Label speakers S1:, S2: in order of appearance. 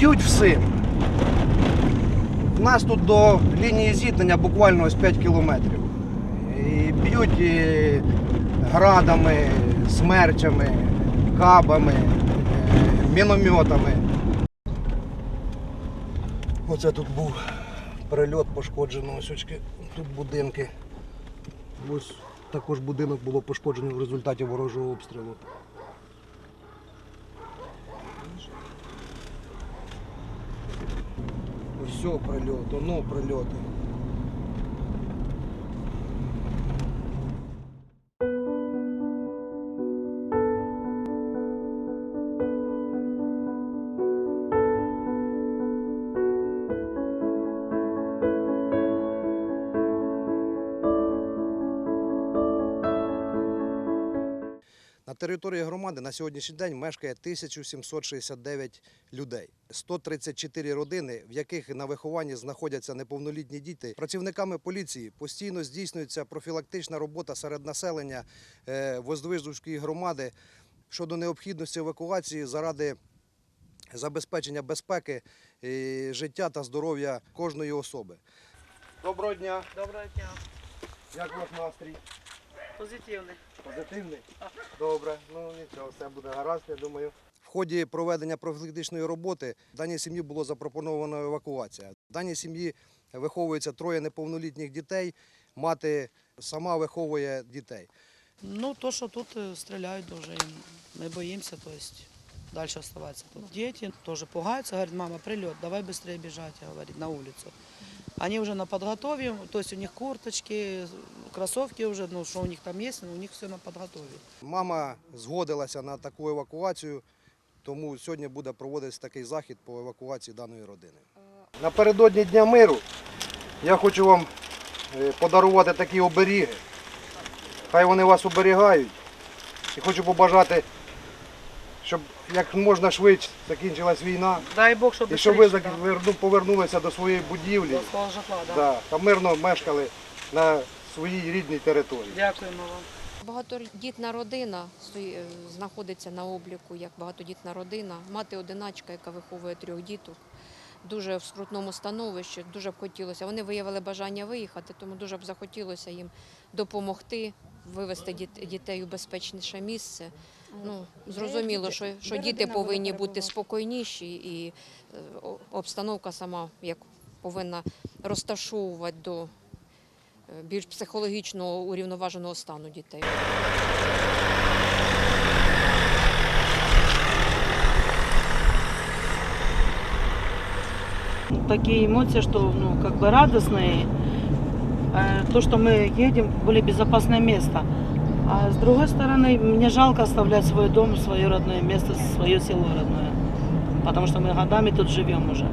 S1: б'ють всім. У нас тут до лінії зіткнення буквально ось 5 кілометрів. І б'ють і градами, смерчами, кабами, е, мінометами. Оце тут був прильот пошкоджено. Ось тут будинки. Ось також будинок було пошкоджено в результаті ворожого обстрілу. Все прильот, оно прильоти. Території громади на сьогоднішній день мешкає 1769 людей, 134 родини, в яких на вихованні знаходяться неповнолітні діти. Працівниками поліції постійно здійснюється профілактична робота серед населення е, громади щодо необхідності евакуації заради забезпечення безпеки, е, життя та здоров'я кожної особи. Доброго дня!
S2: Доброго дня.
S1: Як ваш настрій?
S2: Позитивний
S1: Позитивний? Добре, ну нічого, все буде гаразд, я думаю. В ході проведення профілактичної роботи даній сім'ї було запропоновано евакуація. В даній сім'ї виховується троє неповнолітніх дітей, мати сама виховує дітей.
S2: Ну, то, что тут э, стреляют уже, им мы боимся, то есть дальше оставаться тут. Дети тоже пугаются, говорят, мама, прилет, давай быстрее бежать, говорит, на улицу. Они уже на подготове, то есть у них курточки, кроссовки уже, ну, что у них там есть, ну, у них все на подготове.
S1: Мама згодилася на таку евакуацію, тому сьогодні буде проводитися такий захід по евакуації даної родини. Напередодні Дня миру я хочу вам е, подарувати такі оберіги. Хай вони вас оберігають. І хочу побажати, щоб як можна швидше закінчилась війна.
S2: Дай Бог, чтобы
S1: І щоб ви повернулися до своєї будівлі
S2: До свого житла, да.
S1: да, та мирно мешкали на своїй рідній території.
S2: Дякуємо вам.
S3: Багатодітна родина стої- е, знаходиться на обліку як багатодітна родина. Мати одиначка, яка виховує трьох діток. Дуже в скрутному становищі, дуже б хотілося. Вони виявили бажання виїхати, тому дуже б захотілося їм допомогти вивезти дітей у безпечніше місце. Ну, зрозуміло, що, що діти повинні бути спокійніші, і е, обстановка сама як повинна розташовувати до більш психологічно урівноваженого стану дітей.
S4: такие эмоции, что ну, как бы радостные. Э, То, что мы едем в более безопасное место. А с другой стороны, мне жалко оставлять свой дом, свое родное место, свое село родное. Потому что мы годами тут живем уже.